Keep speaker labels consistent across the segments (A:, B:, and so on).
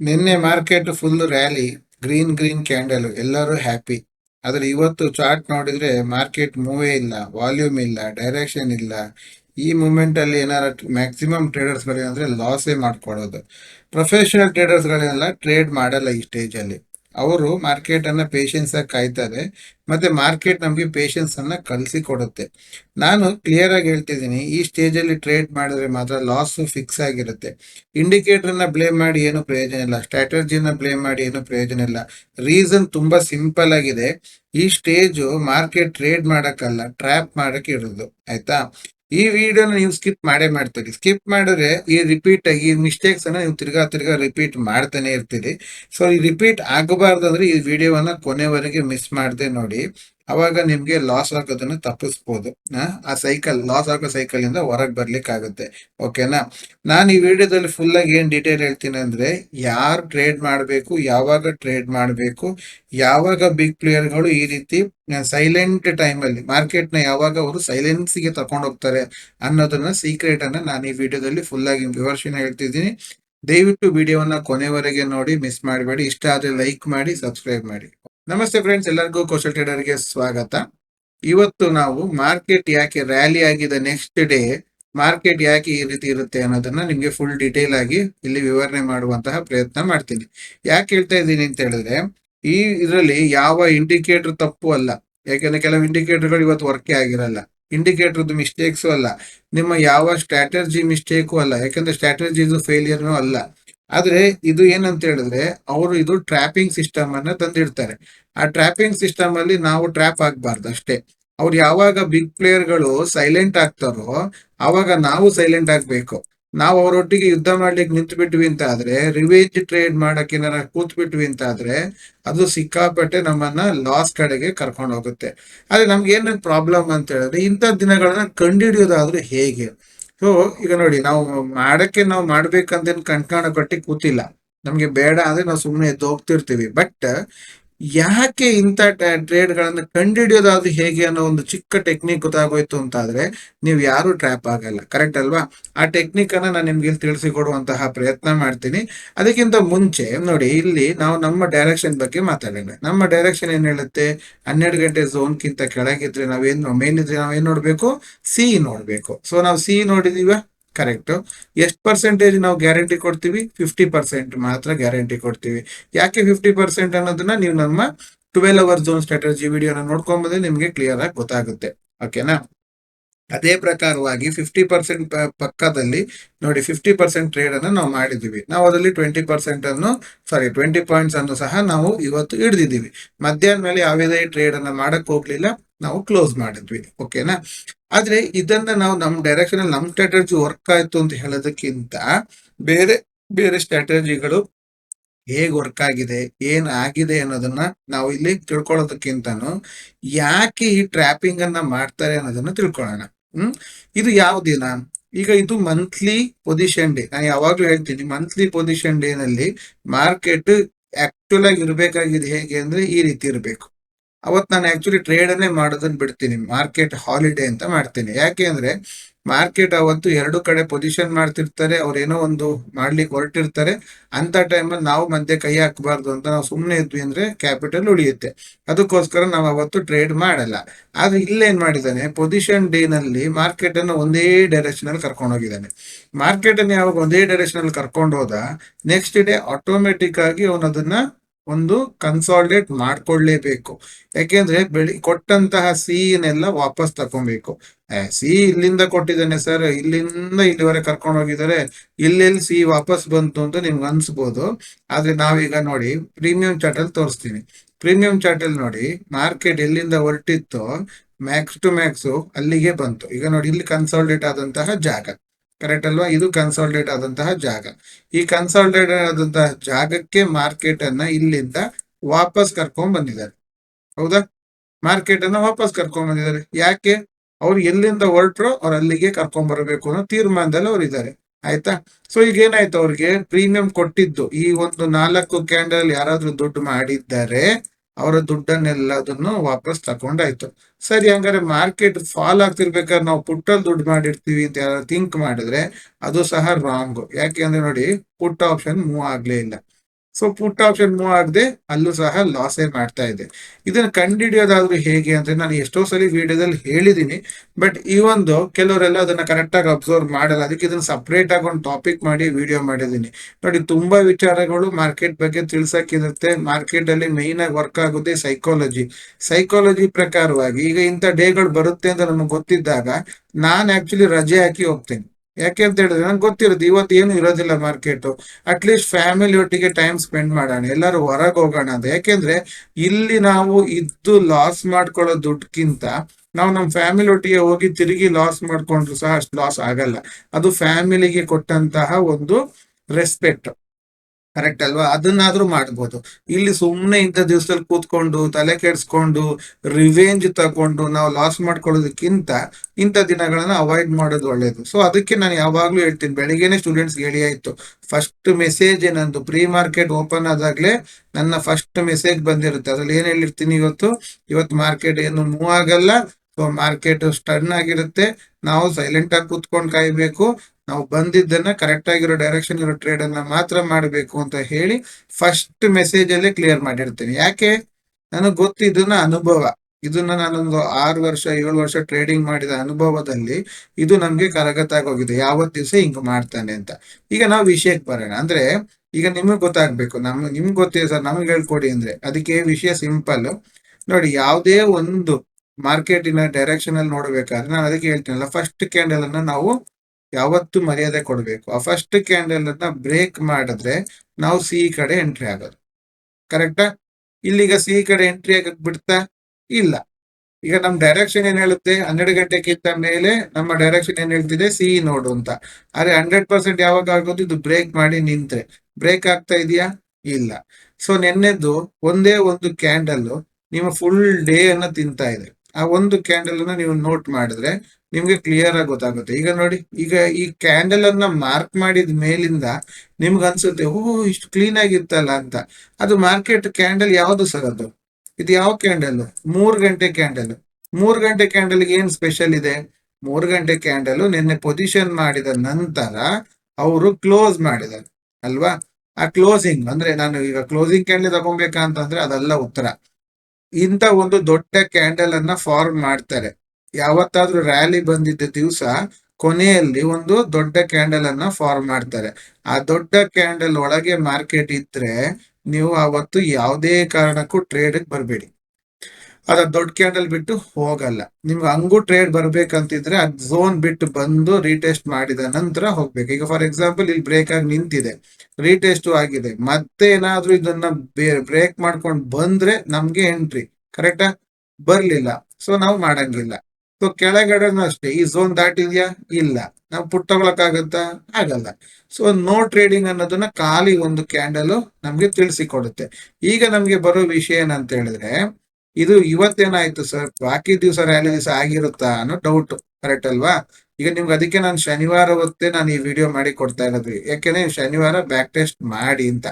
A: ನಿನ್ನೆ market full rally green green candle ಎಲ್ಲರೂ happy ಆದರೆ ಇವತ್ತು ಚಾರ್ಟ್ ನೋಡಿದ್ರೆ ಮಾರ್ಕೆಟ್ ಮೂವೇ ಇಲ್ಲ ವಾಲ್ಯೂಮ್ ಇಲ್ಲ ಡೈರೆಕ್ಷನ್ ಇಲ್ಲ. ಈ ಮೂಮೆಂಟ್ ಅಲ್ಲಿ ಏನಾರ ಮ್ಯಾಕ್ಸಿಮಮ್ ಟ್ರೇಡರ್ಸ್ಗಳು ಏನಂದ್ರೆ ಲಾಸೇ ಮಾಡ್ಕೊಳ್ಳೋದು ಪ್ರೊಫೆಷನಲ್ ಟ್ರೇಡರ್ಸ್ ಗಳೆಲ್ಲ ಟ್ರೇಡ್ ಮಾಡಲ್ಲ ಈ ಸ್ಟೇಜ್ ಅಲ್ಲಿ. ಅವರು ಮಾರ್ಕೆಟ್ ಅನ್ನ ಪೇಷನ್ಸ್ ಆಗಿ ಕಾಯ್ತಾರೆ, ಮತ್ತೆ ಮಾರ್ಕೆಟ್ ನಮಗೆ ಪೇಷನ್ಸ್ ಅನ್ನ ಕಲಿಸಿ ಕೊಡುತ್ತೆ. ನಾನು ಕ್ಲಿಯರ್ ಆಗಿ ಹೇಳ್ತಿದ್ದೀನಿ, ಈ ಸ್ಟೇಜ್ ಅಲ್ಲಿ ಟ್ರೇಡ್ ಮಾಡಿದ್ರೆ ಮಾತ್ರ ಲಾಸ್ ಫಿಕ್ಸ್ ಆಗಿರುತ್ತೆ. ಇಂಡಿಕೇಟರ್ನ ಬ್ಲೇಮ್ ಮಾಡಿ ಏನು ಪ್ರಯೋಜನ ಇಲ್ಲ ಸ್ಟ್ರಾಟಜಿನ ಬ್ಲೇಮ್ ಮಾಡಿ ಏನು ಪ್ರಯೋಜನ ಇಲ್ಲ. ರೀಸನ್ ತುಂಬಾ ಸಿಂಪಲ್ ಆಗಿದೆ. ಈ ಸ್ಟೇಜ್ ಮಾರ್ಕೆಟ್ ಟ್ರೇಡ್ ಮಾಡೋಕ್ಕಲ್ಲ ಟ್ರ್ಯಾಪ್ ಮಾಡಕ್ಕೆ ಇರೋದು, ಆಯ್ತಾ? ಈ ವಿಡಿಯೋನ ನೀವು ಸ್ಕಿಪ್ ಮಾಡೇ ಮಾಡ್ತೀರಿ ಸ್ಕಿಪ್ ಮಾಡಿದ್ರೆ ಈ ರಿಪೀಟ್ ಈ ಮಿಸ್ಟೇಕ್ಸ್ ಅನ್ನ ನೀವು ತಿರ್ಗಾ ತಿರ್ಗಾ ರಿಪೀಟ್ ಮಾಡ್ತಾನೆ ಇರ್ತೀರಿ. ಸೊ ಈ ರಿಪೀಟ್ ಆಗಬಾರ್ದು ಅಂದ್ರೆ ಈ ವಿಡಿಯೋವನ್ನ ಕೊನೆವರೆಗೆ ಮಿಸ್ ಮಾಡದೆ ನೋಡಿ. ಅವಾಗ ನಿಮ್ಗೆ ಲಾಸ್ ಆಗೋದನ್ನ ತಪ್ಪಿಸ್ಬೋದು ಆ, ಸೈಕಲ್ ಲಾಸ್ ಆಗೋ ಸೈಕಲ್ ಇಂದ ಹೊರಗೆ ಬರ್ಲಿಕ್ಕೆ ಆಗುತ್ತೆ. ಓಕೆನಾ ನಾನು ಈ ವಿಡಿಯೋದಲ್ಲಿ ಫುಲ್ ಆಗಿ ಏನ್ ಡೀಟೇಲ್ ಹೇಳ್ತೀನಿ ಅಂದ್ರೆ ಯಾರು ಟ್ರೇಡ್ ಮಾಡಬೇಕು ಯಾವಾಗ ಟ್ರೇಡ್ ಮಾಡಬೇಕು ಯಾವಾಗ ಬಿಗ್ ಪ್ಲೇಯರ್ಗಳು ಈ ರೀತಿ ಸೈಲೆಂಟ್ ಟೈಮ್ ಅಲ್ಲಿ ಮಾರ್ಕೆಟ್ನ ಯಾವಾಗ ಅವರು ಸೈಲೆನ್ಸ್ಗೆ ತಕೊಂಡು ಹೋಗ್ತಾರೆ ಅನ್ನೋದನ್ನ ಸೀಕ್ರೆಟ್ ಅನ್ನ ನಾನು ಈ ವಿಡಿಯೋದಲ್ಲಿ ಫುಲ್ ಆಗಿ ವಿವರ್ಶನ ಹೇಳ್ತಿದ್ದೀನಿ. ದಯವಿಟ್ಟು ವಿಡಿಯೋವನ್ನ ಕೊನೆವರೆಗೆ ನೋಡಿ ಮಿಸ್ ಮಾಡಬೇಡಿ. ಇಷ್ಟ ಆದ್ರೆ ಲೈಕ್ ಮಾಡಿ ಸಬ್ಸ್ಕ್ರೈಬ್ ಮಾಡಿ. ನಮಸ್ತೆ ಫ್ರೆಂಡ್ಸ್ ಎಲ್ಲರಿಗೂ ಕೌಶಲ್ ಟ್ರೇಡರ್ಗೆ ಸ್ವಾಗತ. ಇವತ್ತು ನಾವು ಮಾರ್ಕೆಟ್ ಯಾಕೆ ರ್ಯಾಲಿ ಆಗಿದೆ ನೆಕ್ಸ್ಟ್ ಡೇ ಮಾರ್ಕೆಟ್ ಯಾಕೆ ಈ ರೀತಿ ಇರುತ್ತೆ ಅನ್ನೋದನ್ನ ನಿಮ್ಗೆ ಫುಲ್ ಡೀಟೇಲ್ ಆಗಿ ಇಲ್ಲಿ ವಿವರಣೆ ಮಾಡುವಂತಹ ಪ್ರಯತ್ನ ಮಾಡ್ತೀನಿ. ಯಾಕೆ ಹೇಳ್ತಾ ಇದ್ದೀನಿ ಅಂತ ಹೇಳಿದ್ರೆ, ಈ ಇದರಲ್ಲಿ ಯಾವ ಇಂಡಿಕೇಟರ್ ತಪ್ಪು ಅಲ್ಲ. ಯಾಕಂದ್ರೆ ಕೆಲವು ಇಂಡಿಕೇಟರ್ಗಳು ಇವತ್ತು ವರ್ಕೆ ಆಗಿರಲ್ಲ. ಇಂಡಿಕೇಟರ್ದು ಮಿಸ್ಟೇಕ್ಸು ಅಲ್ಲ. ನಿಮ್ಮ ಯಾವ ಸ್ಟ್ರಾಟಜಿ ಮಿಸ್ಟೇಕು ಅಲ್ಲ. ಯಾಕಂದ್ರೆ ಸ್ಟ್ರಾಟಜಿದು ಫೇಲಿಯರ್ನು ಅಲ್ಲ. ಆದ್ರೆ ಇದು ಏನಂತ ಹೇಳಿದ್ರೆ ಅವರು ಇದು ಟ್ರ್ಯಾಪಿಂಗ್ ಸಿಸ್ಟಮ್ ಅನ್ನ ತಂದಿಡ್ತಾರೆ. ಆ ಟ್ರ್ಯಾಪಿಂಗ್ ಸಿಸ್ಟಮ್ ಅಲ್ಲಿ ನಾವು ಟ್ರ್ಯಾಪ್ ಆಗ್ಬಾರ್ದು ಅಷ್ಟೇ. ಅವ್ರು ಯಾವಾಗ ಬಿಗ್ ಪ್ಲೇಯರ್ಗಳು ಸೈಲೆಂಟ್ ಆಗ್ತಾರೋ ಅವಾಗ ನಾವು ಸೈಲೆಂಟ್ ಆಗ್ಬೇಕು. ನಾವು ಅವರೊಟ್ಟಿಗೆ ಯುದ್ಧ ಮಾಡ್ಲಿಕ್ಕೆ ನಿಂತು ಬಿಟ್ವಿ ಅಂತ ಆದ್ರೆ ರಿವೇಂಜ್ ಟ್ರೇಡ್ ಮಾಡಕ್ಕೆ ಏನಾರ ಕೂತ್ ಬಿಟ್ವಿ ಅಂತ ಆದ್ರೆ, ಅದು ಸಿಕ್ಕಾಪಟ್ಟೆ ನಮ್ಮನ್ನ ಲಾಸ್ ಕಡೆಗೆ ಕರ್ಕೊಂಡು ಹೋಗುತ್ತೆ ಆದ್ರೆ ನಮ್ಗೆ ಏನ ಪ್ರಾಬ್ಲಮ್ ಅಂತ ಹೇಳಿದ್ರೆ ಇಂಥ ದಿನಗಳನ್ನ ಕಂಡುಹಿಡಿಯೋದಾದ್ರೆ ಹೇಗೆ? ಸೊ ಈಗ ನೋಡಿ, ನಾವು ಮಾಡಕ್ಕೆ ನಾವು ಮಾಡ್ಬೇಕಂತ ಕಣ್ಕಾಣ ಕಟ್ಟಿ ಕೂತಿಲ್ಲ. ನಮ್ಗೆ ಬೇಡ ಅಂದ್ರೆ ನಾವು ಸುಮ್ಮನೆ ಎದ್ದು ಹೋಗ್ತಿರ್ತೀವಿ. ಬಟ್ ಯಾಕೆ ಇಂಥ ಟ್ರೇಡ್ಗಳನ್ನು ಗಳನ್ನ ಕಂಡುಹಿಡಿಯೋದಾದ್ರೆ ಹೇಗೆ ಅನ್ನೋ ಒಂದು ಚಿಕ್ಕ ಟೆಕ್ನಿಕ್ ಗೊತ್ತಾಗೋಯ್ತು ಅಂತ ಆದ್ರೆ ನೀವು ಯಾರು ಟ್ರ್ಯಾಪ್ ಆಗಲ್ಲ. ಕರೆಕ್ಟ್ ಅಲ್ವಾ? ಆ ಟೆಕ್ನಿಕ್ ಅನ್ನ ನಾನು ನಿಮ್ಗೆ ಇಲ್ಲಿ ತಿಳಿಸಿಕೊಡುವಂತಹ ಪ್ರಯತ್ನ ಮಾಡ್ತೀನಿ. ಅದಕ್ಕಿಂತ ಮುಂಚೆ, ನೋಡಿ, ಇಲ್ಲಿ ನಾವು ನಮ್ಮ ಡೈರೆಕ್ಷನ್ ಬಗ್ಗೆ ಮಾತಾಡೋಣ. ನಮ್ಮ ಡೈರೆಕ್ಷನ್ ಏನ್ ಹೇಳುತ್ತೆ? ಹನ್ನೆರಡು ಗಂಟೆ ಝೋನ್ ಕಿಂತ ಕೆಳಗಿದ್ರೆ ನಾವೇನು, ಮೇನ್ ಇದ್ರೆ ನಾವೇನ್ ನೋಡ್ಬೇಕು? ಸಿ ನೋಡ್ಬೇಕು. ಸೊ, ನಾವು ಸಿ ನೋಡಿದೀವ? ಕರೆಕ್ಟ್ ಎಷ್ಟು ಪರ್ಸೆಂಟೇಜ್ ನಾವು ಗ್ಯಾರಂಟಿ ಕೊಡ್ತೀವಿ? ಫಿಫ್ಟಿ ಪರ್ಸೆಂಟ್ ಮಾತ್ರ ಗ್ಯಾರಂಟಿ ಕೊಡ್ತೀವಿ. ಯಾಕೆ ಫಿಫ್ಟಿ ಪರ್ಸೆಂಟ್ ಅನ್ನೋದನ್ನ ನೀವು ನಮ್ಮ ಟ್ವೆಲ್ ಅವರ್ ಝೋನ್ ಸ್ಟ್ರಾಟಜಿ ವಿಡಿಯೋನ ನೋಡ್ಕೊಂಬಂದ್ರೆ ನಿಮಗೆ ಕ್ಲಿಯರ್ ಆಗಿ ಗೊತ್ತಾಗುತ್ತೆ. ಓಕೆನಾ ಅದೇ ಪ್ರಕಾರವಾಗಿ ಫಿಫ್ಟಿ ಪರ್ಸೆಂಟ್ ಪಕ್ಕದಲ್ಲಿ ನೋಡಿ ಫಿಫ್ಟಿ ಪರ್ಸೆಂಟ್ ಟ್ರೇಡ್ ಅನ್ನು ನಾವು ಮಾಡಿದೀವಿ ನಾವು ಅದರಲ್ಲಿ ಟ್ವೆಂಟಿ ಪರ್ಸೆಂಟ್ ಅನ್ನು ಸಾರಿ ಟ್ವೆಂಟಿ ಪಾಯಿಂಟ್ಸ್ ಅನ್ನು ಸಹ ನಾವು ಇವತ್ತು ಹಿಡಿದಿದ್ದೀವಿ. ಮಧ್ಯಾಹ್ನ ಮೇಲೆ ಯಾವುದೇ ಟ್ರೇಡ್ ಅನ್ನು ಮಾಡಕ್ ಹೋಗ್ಲಿಲ್ಲ, ನಾವು ಕ್ಲೋಸ್ ಮಾಡಿದ್ವಿ. ಓಕೆನಾ ಆದ್ರೆ ಇದನ್ನ ನಾವು ನಮ್ಮ ಡೈರೆಕ್ಷನ್ ಅಲ್ಲಿ ನಮ್ಮ ಸ್ಟ್ರಾಟಜಿ ವರ್ಕ್ ಆಯ್ತು ಅಂತ ಹೇಳೋದಕ್ಕಿಂತ ಬೇರೆ ಬೇರೆ ಸ್ಟ್ರಾಟಜಿಗಳು ಹೇಗ್ ವರ್ಕ್ ಆಗಿದೆ, ಏನ್ ಆಗಿದೆ ಅನ್ನೋದನ್ನ ನಾವು ಇಲ್ಲಿ ತಿಳ್ಕೊಳ್ಳೋದಕ್ಕಿಂತನೂ ಯಾಕೆ ಈ ಟ್ರ್ಯಾಪಿಂಗ್ ಅನ್ನ ಮಾಡ್ತಾರೆ ಅನ್ನೋದನ್ನ ತಿಳ್ಕೊಳ್ಳೋಣ. ಹ್ಮ್? ಇದು ಯಾವ ದಿನ? ಈಗ ಇದು ಮಂತ್ಲಿ ಪೊಸಿಷನ್ ಡೇ ನಾನು ಯಾವಾಗ್ಲೂ ಹೇಳ್ತೀನಿ ಮಂತ್ಲಿ ಪೊಸಿಷನ್ ಡೇ ನಲ್ಲಿ ಮಾರ್ಕೆಟ್ ಆಕ್ಚುಲ್ ಆಗಿ ಇರ್ಬೇಕಾಗಿದೆ ಹೇಗೆ ಅಂದ್ರೆ ಈ ರೀತಿ ಇರಬೇಕು. ಅವತ್ ನಾನು ಆ್ಯಕ್ಚುಲಿ ಟ್ರೇಡನ್ನೇ ಮಾಡೋದನ್ನು ಬಿಡ್ತೀನಿ ಮಾರ್ಕೆಟ್ ಹಾಲಿಡೇ ಅಂತ ಮಾಡ್ತೀನಿ. ಯಾಕೆ ಅಂದ್ರೆ ಮಾರ್ಕೆಟ್ ಅವತ್ತು ಎರಡು ಕಡೆ ಪೊಸಿಷನ್ ಮಾಡ್ತಿರ್ತಾರೆ ಅವ್ರೇನೋ ಒಂದು ಮಾಡ್ಲಿಕ್ಕೆ ಹೊರಟಿರ್ತಾರೆ ಅಂತ ಟೈಮಲ್ಲಿ ನಾವು ಮಧ್ಯೆ ಕೈ ಹಾಕಬಾರ್ದು ಅಂತ ನಾವು ಸುಮ್ಮನೆ ಇದ್ವಿ ಅಂದ್ರೆ ಕ್ಯಾಪಿಟಲ್ ಉಳಿಯುತ್ತೆ. ಅದಕ್ಕೋಸ್ಕರ ನಾವು ಅವತ್ತು ಟ್ರೇಡ್ ಮಾಡಲ್ಲ. ಆದ್ರೆ ಇಲ್ಲೇನ್ ಮಾಡಿದ್ದಾನೆ ಪೊಸಿಷನ್ ಡೇನಲ್ಲಿ ಮಾರ್ಕೆಟನ್ನು ಒಂದೇ ಡೈರೆಕ್ಷನ್ ಅಲ್ಲಿ ಕರ್ಕೊಂಡು ಹೋಗಿದ್ದಾನೆ ಮಾರ್ಕೆಟ್ ಅನ್ನು ಯಾವಾಗ ಒಂದೇ ಡೈರೆಕ್ಷನ್ ಅಲ್ಲಿ ಕರ್ಕೊಂಡು ಹೋದ ನೆಕ್ಸ್ಟ್ ಡೇ ಆಟೋಮೆಟಿಕ್ ಆಗಿ ಒಂದು ಕನ್ಸಾಲ್ಡೇಟ್ ಮಾಡ್ಕೊಳ್ಳೇಬೇಕು. ಯಾಕೆಂದ್ರೆ ಬೆಳಿ, ಕೊಟ್ಟಂತಹ ಸಿಹಿನೆಲ್ಲ ವಾಪಸ್ ತಕೊಬೇಕು ಸಿ ಇಲ್ಲಿಂದ ಕೊಟ್ಟಿದ್ದಾನೆ ಸರ್ ಇಲ್ಲಿಂದ ಇಲ್ಲಿವರೆಗೆ ಕರ್ಕೊಂಡು ಹೋಗಿದ್ದಾರೆ. ಇಲ್ಲೆಲ್ಲಿ ಸಿ ವಾಪಸ್ ಬಂತು ಅಂತ ನಿಮ್ಗೆ ಅನ್ಸ್ಬೋದು. ಆದ್ರೆ ನಾವೀಗ ನೋಡಿ ಪ್ರೀಮಿಯಂ ಚಾರ್ಟ್ ಅಲ್ಲಿ ತೋರಿಸ್ತೀನಿ. ಪ್ರೀಮಿಯಂ ಚಾರ್ಟ್ ಅಲ್ಲಿ ನೋಡಿ ಮಾರ್ಕೆಟ್ ಎಲ್ಲಿಂದ ಹೊರಟಿತ್ತು ಮ್ಯಾಕ್ಸ್ ಟು ಮ್ಯಾಕ್ಸ್ ಅಲ್ಲಿಗೆ ಬಂತು. ಈಗ ನೋಡಿ, ಇಲ್ಲಿ ಕನ್ಸಾಲ್ಡೇಟ್ ಆದಂತಹ ಜಾಗ. ಕರೆಕ್ಟ್ ಅಲ್ವಾ? ಇದು ಕನ್ಸಾಲ್ಟೇಟ್ ಆದಂತಹ ಜಾಗ. ಈ ಕನ್ಸಾಲ್ಟೇಟ್ ಆದಂತಹ ಜಾಗಕ್ಕೆ ಮಾರ್ಕೆಟ್ ಅನ್ನ ಇಲ್ಲಿಂದ ವಾಪಸ್ ಕರ್ಕೊಂಡ್ ಬಂದಿದ್ದಾರೆ. ಹೌದಾ? ಮಾರ್ಕೆಟ್ ಅನ್ನ ವಾಪಸ್ ಕರ್ಕೊಂಡ್ ಬಂದಿದ್ದಾರೆ. ಯಾಕೆ? ಅವ್ರು ಎಲ್ಲಿಂದ ಹೊರಟ್ರೋ ಅವ್ರು ಅಲ್ಲಿಗೆ ಕರ್ಕೊಂಡ್ ಬರಬೇಕು ಅನ್ನೋ ತೀರ್ಮಾನದಲ್ಲಿ ಅವ್ರು ಇದ್ದಾರೆ. ಆಯ್ತಾ? ಸೊ ಈಗ ಏನಾಯ್ತು ಅವ್ರಿಗೆ? ಪ್ರೀಮಿಯಂ ಕೊಟ್ಟಿದ್ದು. ಈ ಒಂದು ನಾಲ್ಕು ಕ್ಯಾಂಡಲ್ ಯಾರಾದ್ರೂ ದುಡ್ಡು ಮಾಡಿದ್ದಾರೆ ಅವರ ದುಡ್ಡನ್ನೆಲ್ಲದನ್ನು ವಾಪಸ್ ತಕೊಂಡಾಯ್ತು. ಸರಿ, ಹಂಗಾರೆ ಮಾರ್ಕೆಟ್ ಫಾಲ್ ಆಗ್ತಿರ್ಬೇಕಾದ್ರೆ ನಾವು ಪುಟ್ಟಲ್ಲಿ ದುಡ್ಡು ಮಾಡಿರ್ತೀವಿ ಅಂತ ಯಾರು ಥಿಂಕ್ ಮಾಡಿದ್ರೆ ಅದು ಸಹ ರಾಂಗ್ ಯಾಕೆ ಅಂದ್ರೆ ನೋಡಿ ಪುಟ್ ಆಪ್ಷನ್ ಮೂವ್ ಆಗ್ಲೇ ಇಲ್ಲ. ಸೊ ಪುಟ್ ಆಪ್ಷನ್ ಮೂವ್ ಆಗದೆ ಅಲ್ಲೂ ಸಹ ಲಾಸೇ ಮಾಡ್ತಾ ಇದೆ. ಇದನ್ನ ಕಂಡುಹಿಡಿಯೋದಾದ್ರೂ ಹೇಗೆ ಅಂದ್ರೆ ನಾನು ಎಷ್ಟೋ ಸಲ ವಿಡಿಯೋದಲ್ಲಿ ಹೇಳಿದೀನಿ ಬಟ್ ಈ ಒಂದು ಕೆಲವರೆಲ್ಲ ಅದನ್ನ ಕರೆಕ್ಟ್ ಆಗಿ ಅಬ್ಸರ್ವ್ ಮಾಡಲ್ಲ. ಅದಕ್ಕೆ ಇದನ್ನ ಸಪ್ರೇಟ್ ಆಗಿ ಒಂದು ಟಾಪಿಕ್ ಮಾಡಿ ವಿಡಿಯೋ ಮಾಡಿದೀನಿ ನೋಡಿ, ತುಂಬಾ ವಿಚಾರಗಳು ಮಾರ್ಕೆಟ್ ಬಗ್ಗೆ ತಿಳಿಸಕ್ಕಿರುತ್ತೆ. ಮಾರ್ಕೆಟ್ ಅಲ್ಲಿ ಮೈನ್ ಆಗಿ ವರ್ಕ್ ಆಗುತ್ತೆ ಸೈಕಾಲಜಿ ಸೈಕಾಲಜಿ ಪ್ರಕಾರವಾಗಿ ಈಗ ಇಂಥ ಡೇಗಳು ಬರುತ್ತೆ ಅಂತ ನಮ್ಗೆ ಗೊತ್ತಿದ್ದಾಗ, ನಾನ್ ಆಕ್ಚುಲಿ ರಜೆ ಹಾಕಿ ಹೋಗ್ತೀನಿ. ಯಾಕೆ ಅಂತ ಹೇಳಿದ್ರೆ ನಂಗೆ ಗೊತ್ತಿರುತ್ತೆ, ಇವತ್ತು ಏನು ಇರೋದಿಲ್ಲ ಮಾರ್ಕೆಟ್ ಅಟ್ಲೀಸ್ಟ್ ಫ್ಯಾಮಿಲಿ ಒಟ್ಟಿಗೆ ಟೈಮ್ ಸ್ಪೆಂಡ್ ಮಾಡೋಣ, ಎಲ್ಲರೂ ಹೊರಗೆ ಹೋಗೋಣ ಅಂತ. ಯಾಕೆಂದ್ರೆ ಇಲ್ಲಿ ನಾವು ಇದ್ದು ಲಾಸ್ ಮಾಡ್ಕೊಳ್ಳೋ ದುಡ್ಡುಕ್ಕಿಂತ ನಾವು ನಮ್ಮ ಫ್ಯಾಮಿಲಿ ಒಟ್ಟಿಗೆ ಹೋಗಿ ತಿರುಗಿ ಲಾಸ್ ಮಾಡ್ಕೊಂಡ್ರು ಸಹ ಅಷ್ಟು ಲಾಸ್ ಆಗಲ್ಲ. ಅದು ಫ್ಯಾಮಿಲಿಗೆ ಕೊಟ್ಟಂತಹ ಒಂದು ರೆಸ್ಪೆಕ್ಟ್ ಕರೆಕ್ಟ್ ಅಲ್ವಾ? ಅದನ್ನಾದ್ರೂ ಮಾಡ್ಬೋದು. ಇಲ್ಲಿ ಸುಮ್ಮನೆ ಇಂಥ ದಿವಸದಲ್ಲಿ ಕೂತ್ಕೊಂಡು, ತಲೆ ಕೆಡ್ಸ್ಕೊಂಡು ರಿವೆಂಜ್ ತಗೊಂಡು ನಾವು ಲಾಸ್ ಮಾಡ್ಕೊಳ್ಳೋದಕ್ಕಿಂತ ಇಂಥ ದಿನಗಳನ್ನ ಅವಾಯ್ಡ್ ಮಾಡೋದು ಒಳ್ಳೇದು. ಸೊ ಅದಕ್ಕೆ ನಾನು ಯಾವಾಗ್ಲೂ ಹೇಳ್ತೀನಿ, ಬೆಳಿಗ್ಗೆನೆ ಸ್ಟೂಡೆಂಟ್ಸ್ ಹೇಳಿ ಆಯ್ತು ಫಸ್ಟ್ ಮೆಸೇಜ್ ಏನಂದು? ಪ್ರೀ ಮಾರ್ಕೆಟ್ ಓಪನ್ ಆದಾಗ್ಲೇ ನನ್ನ ಫಸ್ಟ್ ಮೆಸೇಜ್ ಬಂದಿರುತ್ತೆ. ಅದ್ರಲ್ಲಿ ಏನ್ ಹೇಳಿರ್ತೀನಿ ಇವತ್ತು? ಇವತ್ತು ಮಾರ್ಕೆಟ್ ಏನು ಮೂವ್ ಆಗಲ್ಲ. ಸೊ ಮಾರ್ಕೆಟ್ ಸ್ಟರ್ನ್ ಆಗಿರುತ್ತೆ. ನಾವು ಸೈಲೆಂಟ್ ಆಗಿ ಕೂತ್ಕೊಂಡು ಕಾಯ್ಬೇಕು. ನಾವು ಬಂದಿದ್ದನ್ನ ಕರೆಕ್ಟ್ ಆಗಿರೋ ಡೈರೆಕ್ಷನ್ ಇರೋ ಟ್ರೇಡ್ ಅನ್ನ ಮಾತ್ರ ಮಾಡಬೇಕು ಅಂತ ಹೇಳಿ ಫಸ್ಟ್ ಮೆಸೇಜ್ ಅಲ್ಲೇ ಕ್ಲಿಯರ್ ಮಾಡಿರ್ತೀನಿ. ಯಾಕೆ? ನನಗೆ ಗೊತ್ತಿದ್ದನ್ನ ಅನುಭವ. ಇದನ್ನ ನಾನೊಂದು ಆರು ವರ್ಷ, ಏಳು ವರ್ಷ ಟ್ರೇಡಿಂಗ್ ಮಾಡಿದ ಅನುಭವದಲ್ಲಿ ಇದು ನಮ್ಗೆ ಕರಗತ ಆಗೋಗಿದೆ. ಯಾವತ್ ದಿವಸ ಹಿಂಗ್ ಮಾಡ್ತಾನೆ ಅಂತ. ಈಗ ನಾವು ವಿಷಯಕ್ಕೆ ಬರೋಣ. ಅಂದ್ರೆ ಈಗ ನಿಮಗ್ ಗೊತ್ತಾಗ್ಬೇಕು. ನಮ್, ನಿಮ್ಗೆ ಗೊತ್ತಿದೆ ಸರ್, ನಮ್ಗೆ ಹೇಳ್ಕೊಡಿ ಅಂದ್ರೆ. ಅದಕ್ಕೆ ವಿಷಯ ಸಿಂಪಲ್ ನೋಡಿ, ಯಾವುದೇ ಒಂದು ಮಾರ್ಕೆಟಿನ ಡೈರೆಕ್ಷನ್ ಅಲ್ಲಿ ನೋಡ್ಬೇಕಾದ್ರೆ ನಾನು ಅದಕ್ಕೆ ಹೇಳ್ತೀನಲ್ಲ. ಫಸ್ಟ್ ಕ್ಯಾಂಡಲ್ ಅನ್ನ ನಾವು ಯಾವತ್ತು ಮರ್ಯಾದೆ ಕೊಡಬೇಕು. ಆ ಫಸ್ಟ್ ಕ್ಯಾಂಡಲ್ ಅನ್ನ ಬ್ರೇಕ್ ಮಾಡಿದ್ರೆ ನಾವು ಸಿ ಕಡೆ ಎಂಟ್ರಿ ಆಗೋದು. ಕರೆಕ್ಟಾ ಇಲ್ಲಿಗ ಸಿ ಕಡೆ ಎಂಟ್ರಿ ಆಗಕ್ ಬಿಡ್ತಾ ಇಲ್ಲ. ಈಗ ನಮ್ ಡೈರೆಕ್ಷನ್ ಏನ್ ಹೇಳುತ್ತೆ? ಹನ್ನೆರಡು ಗಂಟೆಗಿಂತ ಮೇಲೆ ನಮ್ಮ ಡೈರೆಕ್ಷನ್ ಏನ್ ಹೇಳ್ತಿದೆ? ಸಿ ನೋಡು ಅಂತ. ಆದ್ರೆ ಹಂಡ್ರೆಡ್ ಪರ್ಸೆಂಟ್ ಯಾವಾಗ ಆಗೋದು? ಇದು ಬ್ರೇಕ್ ಮಾಡಿ ನಿಂತ್ರೆ. ಬ್ರೇಕ್ ಆಗ್ತಾ ಇದೆಯಾ? ಇಲ್ಲ. ಸೊ ನೆನ್ನೆದ್ದು ಒಂದೇ ಒಂದು ಕ್ಯಾಂಡಲ್ ನಿಮ್ಮ ಫುಲ್ ಡೇ ಅನ್ನ ತಿಂತಾ ಇದೆ. ಆ ಒಂದು ಕ್ಯಾಂಡಲ್ ಅನ್ನ ನೀವು ನೋಟ್ ಮಾಡಿದ್ರೆ ನಿಮ್ಗೆ ಕ್ಲಿಯರ್ ಆಗಿ ಗೊತ್ತಾಗುತ್ತೆ. ಈಗ ನೋಡಿ, ಈಗ ಈ ಕ್ಯಾಂಡಲ್ ಅನ್ನ ಮಾರ್ಕ್ ಮಾಡಿದ ಮೇಲಿಂದ ನಿಮ್ಗೆ ಅನ್ಸುತ್ತೆ ಓ ಇಷ್ಟು ಕ್ಲೀನ್ ಆಗಿತ್ತಲ್ಲ ಅಂತ. ಅದು ಮಾರ್ಕೆಟ್ ಕ್ಯಾಂಡಲ್ ಯಾವ್ದು ಸರ್ ಅದು? ಇದು ಯಾವ ಕ್ಯಾಂಡಲ್ ಮೂರ್ ಗಂಟೆ ಕ್ಯಾಂಡಲ್ ಮೂರ್ ಗಂಟೆ ಕ್ಯಾಂಡಲ್ ಏನ್ ಸ್ಪೆಷಲ್ ಇದೆ? ಮೂರ್ ಗಂಟೆ ಕ್ಯಾಂಡಲ್ ನಿನ್ನೆ ಪೊಸಿಷನ್ ಮಾಡಿದ ನಂತರ ಅವರು ಕ್ಲೋಸ್ ಮಾಡಿದ್ದಾರೆ ಅಲ್ವಾ? ಆ ಕ್ಲೋಸಿಂಗ್ ಅಂದ್ರೆ ನಾನು ಈಗ ಕ್ಲೋಸಿಂಗ್ ಕ್ಯಾಂಡಲ್ ತಗೊಬೇಕಾ ಅಂತಂದ್ರೆ ಅದಲ್ಲ ಉತ್ತರ. ಇಂತ ಒಂದು ದೊಡ್ಡ ಕ್ಯಾಂಡಲ್ ಅನ್ನ ಫಾರ್ಮ್ ಮಾಡ್ತಾರೆ. ಯಾವತ್ತಾದ್ರೂ ರ್ಯಾಲಿ ಬಂದಿದ್ದ ದಿವಸ ಕೊನೆಯಲ್ಲಿ ಒಂದು ದೊಡ್ಡ ಕ್ಯಾಂಡಲ್ ಅನ್ನ ಫಾರ್ಮ್ ಮಾಡ್ತಾರೆ. ಆ ದೊಡ್ಡ ಕ್ಯಾಂಡಲ್ ಒಳಗೆ ಮಾರ್ಕೆಟ್ ಇದ್ರೆ ನೀವು ಅವತ್ತು ಯಾವುದೇ ಕಾರಣಕ್ಕೂ ಟ್ರೇಡ್ ಬರಬೇಡಿ. ಅದ ದೊಡ್ಡ ಕ್ಯಾಂಡಲ್ ಬಿಟ್ಟು ಹೋಗಲ್ಲ. ನಿಮ್ಗೆ ಹಂಗೂ ಟ್ರೇಡ್ ಬರ್ಬೇಕಂತಿದ್ರೆ ಅದ್ ಝೋನ್ ಬಿಟ್ಟು ಬಂದು ರೀಟೆಸ್ಟ್ ಮಾಡಿದ ನಂತರ ಹೋಗ್ಬೇಕು. ಈಗ ಫಾರ್ ಎಕ್ಸಾಂಪಲ್ ಇಲ್ಲಿ ಬ್ರೇಕ್ ಆಗಿ ನಿಂತಿದೆ. ರೀಟೆಸ್ಟ್ ಆಗಿದೆ. ಮತ್ತೆ ಏನಾದ್ರೂ ಇದನ್ನ ಬ್ರೇಕ್ ಮಾಡ್ಕೊಂಡು ಬಂದ್ರೆ ನಮ್ಗೆ ಎಂಟ್ರಿ ಕರೆಕ್ಟಾ ಬರ್ಲಿಲ್ಲ. ಸೊ ನಾವು ಮಾಡಂಗಿಲ್ಲ. ಸೊ ಕೆಳಗಡೆನೂ ಅಷ್ಟೇ, ಈ ಝೋನ್ ದಾಟಿದ್ಯಾ? ಇಲ್ಲ. ನಾವು ಪುಟ್ ತಗೊಳಕ್ಕಾಗತ್ತಾ ಆಗಲ್ಲ. ಸೊ ನೋ ಟ್ರೇಡಿಂಗ್ ಅನ್ನೋದನ್ನ ಖಾಲಿ ಒಂದು ಕ್ಯಾಂಡಲ್ ನಮ್ಗೆ ತಿಳಿಸಿಕೊಡುತ್ತೆ. ಈಗ ನಮ್ಗೆ ಬರೋ ವಿಷಯ ಏನಂತ ಹೇಳಿದ್ರೆ, ಇದು ಇವತ್ತೇನಾಯ್ತು ಸರ್ ಬಾಕಿ ದಿವಸ ರ್ಯಾಲಿ ದಿವಸ ಆಗಿರುತ್ತಾ ಅನ್ನೋ ಡೌಟ್ ಕರೆಕ್ಟ್ ಅಲ್ವಾ? ಈಗ ನಿಮ್ಗೆ ಅದಕ್ಕೆ ನಾನು ಶನಿವಾರ ಹೊತ್ತೇ ನಾನು ಈ ವಿಡಿಯೋ ಮಾಡಿ ಕೊಡ್ತಾ ಇರೋದು ಯಾಕೆಂದ್ರೆ ಶನಿವಾರ ಬ್ಯಾಕ್ ಟೆಸ್ಟ್ ಮಾಡಿ ಅಂತ.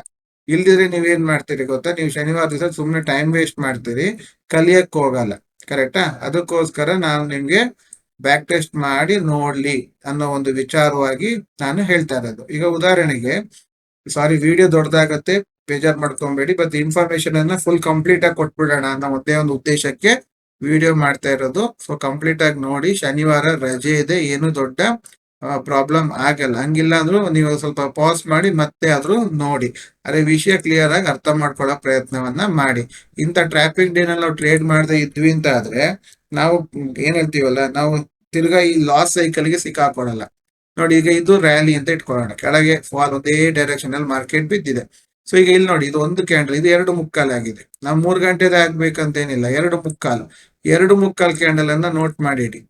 A: ಇಲ್ದಿದ್ರೆ ನೀವೇನ್ ಮಾಡ್ತೀರಿ ಗೊತ್ತಾ? ನೀವು ಶನಿವಾರ ದಿವಸ ಸುಮ್ನೆ ಟೈಮ್ ವೇಸ್ಟ್ ಮಾಡ್ತೀರಿ, ಕಲಿಯಕ್ ಹೋಗಲ್ಲ. ಕರೆಕ್ಟಾ ಅದಕ್ಕೋಸ್ಕರ ನಾನು ನಿಮ್ಗೆ ಬ್ಯಾಕ್ ಟೆಸ್ಟ್ ಮಾಡಿ ನೋಡ್ಲಿ ಅನ್ನೋ ಒಂದು ವಿಚಾರವಾಗಿ ನಾನು ಹೇಳ್ತಾ ಇರೋದು. ಈಗ ಉದಾಹರಣೆಗೆ ಸಾರಿ ವಿಡಿಯೋ ದೊಡ್ಡದಾಗತ್ತೆ, ಬೇಜಾರ್ ಮಾಡ್ಕೊಂಬೇಡಿ ಬಟ್ ಇನ್ಫಾರ್ಮೇಶನ್ ಅನ್ನ ಫುಲ್ ಕಂಪ್ಲೀಟ್ ಆಗಿ ಕೊಟ್ಬಿಡೋಣ ಅನ್ನೋ ಒಂದೇ ಒಂದು ಉದ್ದೇಶಕ್ಕೆ ವಿಡಿಯೋ ಮಾಡ್ತಾ ಇರೋದು. ಸೊ ಕಂಪ್ಲೀಟ್ ಆಗಿ ನೋಡಿ, ಶನಿವಾರ ರಜೆ ಇದೆ, ಏನು ದೊಡ್ಡ ಪ್ರಾಬ್ಲಮ್ ಆಗಲ್ಲ. ಹಂಗಿಲ್ಲ ಅಂದ್ರೂ ನೀವು ಸ್ವಲ್ಪ ಪಾಸ್ ಮಾಡಿ ಮತ್ತೆ ಆದ್ರೂ ನೋಡಿ. ಅದೇ ವಿಷಯ ಕ್ಲಿಯರ್ ಆಗಿ ಅರ್ಥ ಮಾಡ್ಕೊಳ್ಳೋ ಪ್ರಯತ್ನವನ್ನ ಮಾಡಿ. ಇಂಥ ಟ್ರಾಫಿಕ್ ಡೇ ನಲ್ಲಿ ನಾವು ಟ್ರೇಡ್ ಮಾಡದೆ ಇದ್ವಿ ಅಂತ ಆದ್ರೆ, ನಾವು ಏನ್ ಹೇಳ್ತೀವಲ್ಲ, ನಾವು ತಿರ್ಗಾ ಈ ಲಾಸ್ ಸೈಕಲ್ಗೆ ಸಿಕ್ಕಾಕೊಡಲ್ಲ ನೋಡಿ, ಈಗ ಇದು ರ್ಯಾಲಿ ಅಂತ ಇಟ್ಕೊಳ್ಳೋಣ. ಕೆಳಗೆ ಫಾಲ್ ಒಂದೇ ಡೈರೆಕ್ಷನ್ ಅಲ್ಲಿ ಮಾರ್ಕೆಟ್ ಬಿದ್ದಿದೆ. ಸೊ ಈಗ ಇಲ್ಲಿ ನೋಡಿ, ಇದು ಒಂದು ಕ್ಯಾಂಡಲ್ ಇದು ಎರಡು ಮುಕ್ಕಾಲ್ ಆಗಿದೆ. ನಾವು ಮೂರು ಗಂಟೆದ ಆಗ್ಬೇಕಂತೇನಿಲ್ಲ, ಎರಡು ಮುಕ್ಕಾಲು. ಎರಡು ಮುಕ್ಕಾಲ್ ಕ್ಯಾಂಡಲ್ ಅನ್ನ ನೋಟ್ ಮಾಡಿಡಿ.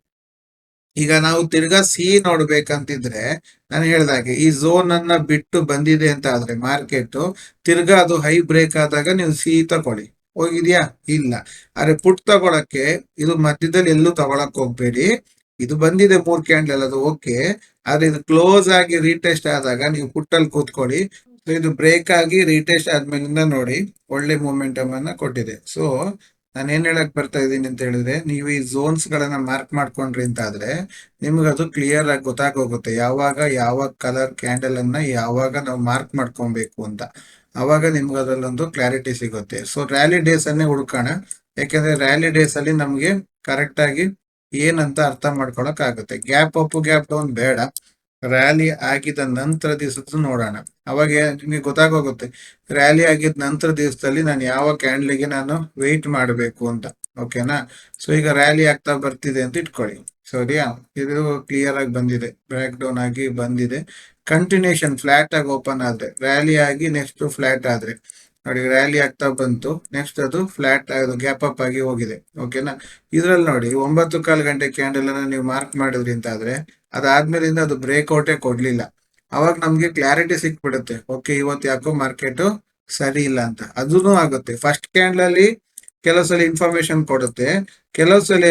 A: ಈಗ ನಾವು ತಿರ್ಗಾ ಸಿ ನೋಡ್ಬೇಕಂತಿದ್ರೆ ನಾನು ಹೇಳ್ದಾಗೆ ಈ ಝೋನ್ ಅನ್ನ ಬಿಟ್ಟು ಬಂದಿದೆ ಅಂತ ಆದ್ರೆ ಮಾರ್ಕೆಟ್ ತಿರ್ಗಾ ಅದು ಹೈ ಬ್ರೇಕ್ ಆದಾಗ ನೀವು ಸಿ ತಗೊಳ್ಳಿ ಹೋಗಿದ್ಯಾ? ಇಲ್ಲ. ಆದ್ರೆ ಪುಟ್ ತಗೊಳಕ್ಕೆ ಇದು ಮಧ್ಯದಲ್ಲಿ ಎಲ್ಲೂ ತಗೊಳಕ್ ಹೋಗ್ಬೇಡಿ. ಇದು ಬಂದಿದೆ ಮೂರ್ ಕ್ಯಾಂಡಲ್ ಅದು ಓಕೆ ಆದ್ರೆ ಇದು ಕ್ಲೋಸ್ ಆಗಿ ರೀಟೆಸ್ಟ್ ಆದಾಗ ನೀವು ಪುಟ್ಟಲ್ಲಿ ಕೂತ್ಕೊಳ್ಳಿ. ಇದು ಬ್ರೇಕ್ ಆಗಿ ರೀಟೆಸ್ಟ್ ಆದ್ಮೇಲಿಂದ ನೋಡಿ ಒಳ್ಳೆ ಮೂಮೆಂಟಮ್ ಅನ್ನ ಕೊಟ್ಟಿದೆ. ಸೊ ನಾನು ಏನ್ ಹೇಳಕ್ ಬರ್ತಾ ಇದ್ದೀನಿ ಅಂತ ಹೇಳಿದ್ರೆ, ನೀವು ಈ ಝೋನ್ಸ್ ಗಳನ್ನ ಮಾರ್ಕ್ ಮಾಡ್ಕೊಂಡ್ರಿ ಅಂತ ಆದ್ರೆ, ನಿಮ್ಗೆ ಅದು ಕ್ಲಿಯರ್ ಆಗಿ ಗೊತ್ತಾಗೋಗುತ್ತೆ. ಯಾವಾಗ, ಯಾವ ಕಲರ್ ಕ್ಯಾಂಡಲ್ ಅನ್ನ ಯಾವಾಗ ನಾವು ಮಾರ್ಕ್ ಮಾಡ್ಕೊಬೇಕು ಅಂತ. ಅವಾಗ ನಿಮ್ಗೆ ಅದರಲ್ಲೊಂದು ಕ್ಲಾರಿಟಿ ಸಿಗುತ್ತೆ. ಸೊ ರ್ಯಾಲಿ ಡೇಸ್ ಅನ್ನೇ ಹುಡ್ಕೋಣ. ಯಾಕೆಂದ್ರೆ ರ್ಯಾಲಿ ಡೇಸ್ ಅಲ್ಲಿ ನಮ್ಗೆ ಕರೆಕ್ಟ್ ಆಗಿ ಏನಂತ ಅರ್ಥ ಮಾಡ್ಕೊಳಕ್ ಆಗುತ್ತೆ. ಗ್ಯಾಪ್ ಅಪ್ ಗ್ಯಾಪ್ ಡೌನ್ ಬೇಡ. ರ್ಯಾಲಿ ಆಗಿದ ನಂತರ ದಿವಸದ್ದು ನೋಡೋಣ. ಅವಾಗ ನಿಮಗೆ ಗೊತ್ತಾಗೋಗುತ್ತೆ. ರ್ಯಾಲಿ ಆಗಿದ ನಂತರ ದಿವಸದಲ್ಲಿ ನಾನು ಯಾವ ಕ್ಯಾಂಡ್ಲಿಗೆ ನಾನು ವೆಯ್ಟ್ ಮಾಡಬೇಕು ಅಂತ. ಓಕೆನಾ ಸೊ ಈಗ ರ್ಯಾಲಿ ಆಗ್ತಾ ಬರ್ತಿದೆ ಅಂತ ಇಟ್ಕೊಳ್ಳಿ. ಸರಿಯಾ ಇದು ಕ್ಲಿಯರ್ ಆಗಿ ಬಂದಿದೆ. ಬ್ರೇಕ್ ಡೌನ್ ಆಗಿ ಬಂದಿದೆ. ಕಂಟಿನ್ಯೂಷನ್ ಫ್ಲಾಟ್ ಆಗಿ ಓಪನ್ ಆದ್ರೆ ರ್ಯಾಲಿ ಆಗಿ ನೆಕ್ಸ್ಟ್ ಫ್ಲಾಟ್ ಆದ್ರೆ. ನೋಡಿ ರ್ಯಾಲಿ ಆಗ್ತಾ ಬಂತು. ನೆಕ್ಸ್ಟ್ ಅದು ಫ್ಲಾಟ್ ಅದು ಗ್ಯಾಪ್ ಅಪ್ ಆಗಿ ಹೋಗಿದೆ. ಓಕೆನಾ ಇದ್ರಲ್ಲಿ ನೋಡಿ, ಒಂಬತ್ತು ಕಾಲು ಗಂಟೆ ಕ್ಯಾಂಡಲ್ ಅನ್ನ ನೀವು ಮಾರ್ಕ್ ಮಾಡಿದ್ರಿ ಅಂತ ಆದ್ರೆ, ಅದಾದ್ಮೇಲಿಂದ ಅದು ಬ್ರೇಕ್ಔಟೇ ಕೊಡ್ಲಿಲ್ಲ. ಅವಾಗ ನಮ್ಗೆ ಕ್ಲಾರಿಟಿ ಸಿಕ್ಬಿಡುತ್ತೆ. ಓಕೆ ಇವತ್ತು ಯಾಕೋ ಮಾರ್ಕೆಟ್ ಸರಿ ಇಲ್ಲ ಅಂತ. ಅದೂ ಆಗುತ್ತೆ. ಫಸ್ಟ್ ಕ್ಯಾಂಡಲ್ ಅಲ್ಲಿ ಕೆಲವು ಸಲ ಇನ್ಫಾರ್ಮೇಶನ್ ಕೊಡುತ್ತೆ. ಕೆಲವು ಸಲ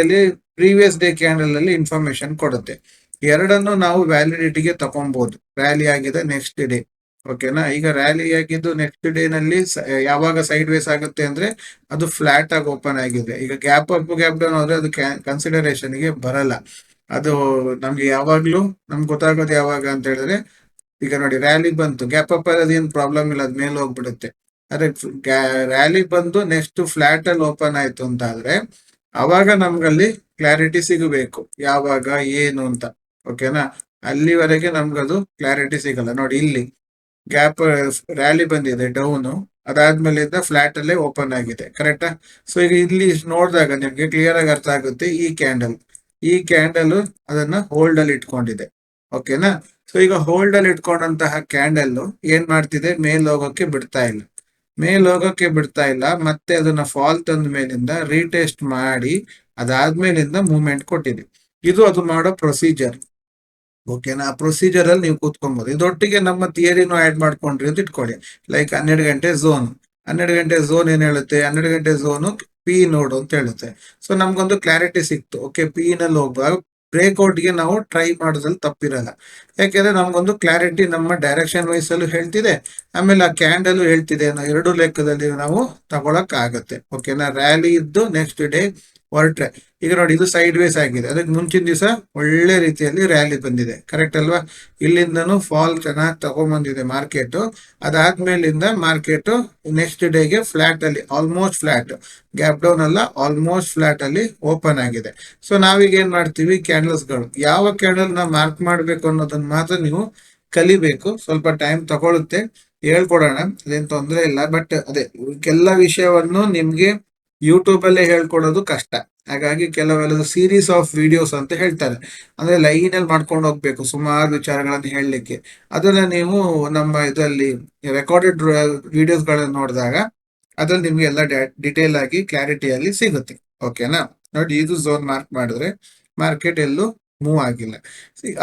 A: ಪ್ರೀವಿಯಸ್ ಡೇ ಕ್ಯಾಂಡಲ್ ಅಲ್ಲಿ ಇನ್ಫಾರ್ಮೇಶನ್ ಕೊಡುತ್ತೆ. ಎರಡನ್ನು ನಾವು ವ್ಯಾಲಿಡಿಟಿಗೆ ತಗೊಬಹುದು ರ್ಯಾಲಿ ಆಗಿದೆ ನೆಕ್ಸ್ಟ್ ಡೇ ಓಕೆನಾ ಈಗ ರ್ಯಾಲಿ ಆಗಿದ್ದು ನೆಕ್ಸ್ಟ್ ಡೇ ನಲ್ಲಿ ಸ- ಯಾವಾಗ ಸೈಡ್ ವೇಸ್ ಆಗುತ್ತೆ ಅಂದ್ರೆ ಅದು ಫ್ಲಾಟ್ ಆಗಿ ಓಪನ್ ಆಗಿದೆ. ಈಗ ಗ್ಯಾಪ್ ಅಪ್ ಗ್ಯಾಪ್ ಡೌನ್ ಆದ್ರೆ ಅದು ಕನ್ಸಿಡರೇಷನ್ಗೆ ಬರಲ್ಲ. ಅದು ನಮ್ಗೆ ಯಾವಾಗ್ಲೂ, ನಮ್ಗೆ ಗೊತ್ತಾಗೋದು ಯಾವಾಗ ಅಂತ ಹೇಳಿದ್ರೆ, ಈಗ ನೋಡಿ ರ್ಯಾಲಿ ಬಂತು. ಗ್ಯಾಪ್ ಅಪ್ ಅದೇನು ಪ್ರಾಬ್ಲಮ್ ಇಲ್ಲ, ಅದ್ ಮೇಲೆ ಹೋಗ್ಬಿಡುತ್ತೆ. ಅದೇ ರ್ಯಾಲಿ ಬಂದು ನೆಕ್ಸ್ಟ್ ಫ್ಲಾಟ್ ಅಲ್ಲಿ ಓಪನ್ ಆಯ್ತು ಅಂತ ಆದ್ರೆ ಅವಾಗ ನಮ್ಗಲ್ಲಿ ಕ್ಲಾರಿಟಿ ಸಿಗಬೇಕು. ಯಾವಾಗ, ಏನು ಅಂತ. ಓಕೆನಾ ಅಲ್ಲಿವರೆಗೆ ನಮ್ಗದು ಕ್ಲಾರಿಟಿ ಸಿಗಲ್ಲ. ನೋಡಿ ಇಲ್ಲಿ. ಗ್ಯಾಪ್ ರ್ಯಾಲಿ ಬಂದಿದೆ ಡೌನು ಅದಾದ್ಮೇಲಿಂದ ಫ್ಲಾಟ್ ಅಲ್ಲೇ ಓಪನ್ ಆಗಿದೆ ಕರೆಕ್ಟಾ ಸೊ ಈಗ ಇಲ್ಲಿ ನೋಡಿದಾಗ ನಿಮ್ಗೆ ಕ್ಲಿಯರ್ ಆಗಿ ಅರ್ಥ ಆಗುತ್ತೆ ಈ ಕ್ಯಾಂಡಲ್ ಈ ಕ್ಯಾಂಡಲ್ ಅದನ್ನ ಹೋಲ್ಡ್ ಅಲ್ಲಿ ಇಟ್ಕೊಂಡಿದೆ ಓಕೆನಾ ಸೊ ಈಗ ಹೋಲ್ಡ್ ಅಲ್ಲಿ ಇಟ್ಕೊಂಡಂತಹ ಕ್ಯಾಂಡಲ್ ಏನ್ ಮಾಡ್ತಿದೆ? ಮೇಲ್ ಹೋಗೋಕೆ ಬಿಡ್ತಾ ಇಲ್ಲ. ಮೇಲ್ ಹೋಗೋಕೆ ಬಿಡ್ತಾ ಇಲ್ಲ, ಮತ್ತೆ ಅದನ್ನ ಫಾಲ್ ತಂದ ಮೇಲಿಂದ ರೀಟೆಸ್ಟ್ ಮಾಡಿ ಅದಾದ್ಮೇಲಿಂದ ಮೂವ್ಮೆಂಟ್ ಕೊಟ್ಟಿದೆ. ಇದು ಅದು ಮಾಡೋ ಪ್ರೊಸೀಜರ್ ಓಕೆನಾ? ಪ್ರೊಸೀಜರ್ ಅಲ್ಲಿ ನೀವು ಕೂತ್ಕೊಬಹುದು ಇದೊಟ್ಟಿಗೆ ನಮ್ಮ ಥಿಯರಿನೂ ಆಡ್ ಮಾಡ್ಕೊಂಡ್ರಿ ಅಂತ ಇಟ್ಕೊಳ್ಳಿ. ಲೈಕ್ ಹನ್ನೆರಡು ಗಂಟೆ ಝೋನ್ ಹನ್ನೆರಡು ಗಂಟೆ ಝೋನ್ ಏನ್ ಹೇಳುತ್ತೆ? ಹನ್ನೆರಡು ಗಂಟೆ ಝೋನು ಪಿ ನೋಡು ಅಂತ ಹೇಳುತ್ತೆ. ಸೊ ನಮ್ಗೊಂದು ಕ್ಲಾರಿಟಿ ಸಿಕ್ತು. ಓಕೆ ಪಿ ನಲ್ಲಿ ಹೋಗುವಾಗ ಬ್ರೇಕ್ಔಟ್ಗೆ ನಾವು ಟ್ರೈ ಮಾಡೋದ್ರಲ್ಲಿ ತಪ್ಪಿರಲ್ಲ. ಯಾಕೆಂದ್ರೆ ನಮ್ಗೊಂದು ಕ್ಲಾರಿಟಿ ನಮ್ಮ ಡೈರೆಕ್ಷನ್ ವೈಸ್ ಅಲ್ಲೂ ಹೇಳ್ತಿದೆ. ಆಮೇಲೆ ಆ ಕ್ಯಾಂಡಲ್ ಹೇಳ್ತಿದೆ. ಅನ್ನೋ ಎರಡು ಲೆಕ್ಕದಲ್ಲಿ ನಾವು ತಗೊಳಕ್ ಆಗುತ್ತೆ ಓಕೆನಾ ರ್ಯಾಲಿ ಇದ್ದು ನೆಕ್ಸ್ಟ್ ಡೇ ಹೊರಟ್ರೆ. ಈಗ ನೋಡಿ ಇದು ಸೈಡ್ ವೇಸ್ ಆಗಿದೆ. ಅದಕ್ಕೆ ಮುಂಚಿನ ದಿವಸ ಒಳ್ಳೆ ರೀತಿಯಲ್ಲಿ ರ್ಯಾಲಿ ಬಂದಿದೆ. ಕರೆಕ್ಟ್ ಅಲ್ವಾ? ಇಲ್ಲಿಂದನು ಫಾಲ್ ಚೆನ್ನಾಗಿ ತಗೊಂಡ್ಬಂದಿದೆ ಮಾರ್ಕೆಟ್ ಅದಾದ್ಮೇಲಿಂದ ಮಾರ್ಕೆಟ್ ನೆಕ್ಸ್ಟ್ ಡೇಗೆ ಫ್ಲಾಟ್ ಅಲ್ಲಿ ಆಲ್ಮೋಸ್ಟ್ ಫ್ಲಾಟ್ ಗ್ಯಾಪ್ ಡೌನ್ ಅಲ್ಲ ಆಲ್ಮೋಸ್ಟ್ ಫ್ಲಾಟ್ ಅಲ್ಲಿ ಓಪನ್ ಆಗಿದೆ. ಸೊ ನಾವೀಗ ಏನ್ ಮಾಡ್ತೀವಿ? ಕ್ಯಾಂಡಲ್ಸ್ಗಳು. ಯಾವ ಕ್ಯಾಂಡಲ್ನ ಮಾರ್ಕ್ ಮಾಡ್ಬೇಕು ಅನ್ನೋದನ್ನ ಮಾತ್ರ ನೀವು ಕಲಿಬೇಕು. ಸ್ವಲ್ಪ ಟೈಮ್ ತಗೊಳುತ್ತೆ. ಹೇಳ್ಕೊಡೋಣ. ಅದೇನು ತೊಂದರೆ ಇಲ್ಲ. ಬಟ್ ಅದೇ ಎಲ್ಲ ವಿಷಯವನ್ನು ನಿಮ್ಗೆ ಯೂಟ್ಯೂಬ್ ಅಲ್ಲೇ ಹೇಳ್ಕೊಡೋದು ಕಷ್ಟ. ಹಾಗಾಗಿ ಕೆಲವೆಲ್ಲ ಸೀರೀಸ್ ಆಫ್ ವಿಡಿಯೋಸ್ ಅಂತ ಹೇಳ್ತಾರೆ. ಅಂದ್ರೆ ಲೈನ್ ಅಲ್ಲಿ ಮಾಡ್ಕೊಂಡು ಹೋಗ್ಬೇಕು, ಸುಮಾರು ವಿಚಾರಗಳನ್ನ ಹೇಳಲಿಕ್ಕೆ. ಅದನ್ನ ನೀವು ನಮ್ಮ ಇದರಲ್ಲಿ ರೆಕಾರ್ಡೆಡ್ ವಿಡಿಯೋಸ್ ಗಳನ್ನ ನೋಡಿದಾಗ ಅದ್ರಲ್ಲಿ ನಿಮ್ಗೆ ಎಲ್ಲ ಡಿಟೇಲ್ ಆಗಿ ಕ್ಲಾರಿಟಿಯಲ್ಲಿ ಸಿಗುತ್ತೆ. ಓಕೆನಾ ನೋಡಿ, ಇದು ಝೋನ್ ಮಾರ್ಕ್ ಮಾಡಿದ್ರೆ ಮಾರ್ಕೆಟ್ ಎಲ್ಲೂ ಮೂವ್ ಆಗಿಲ್ಲ.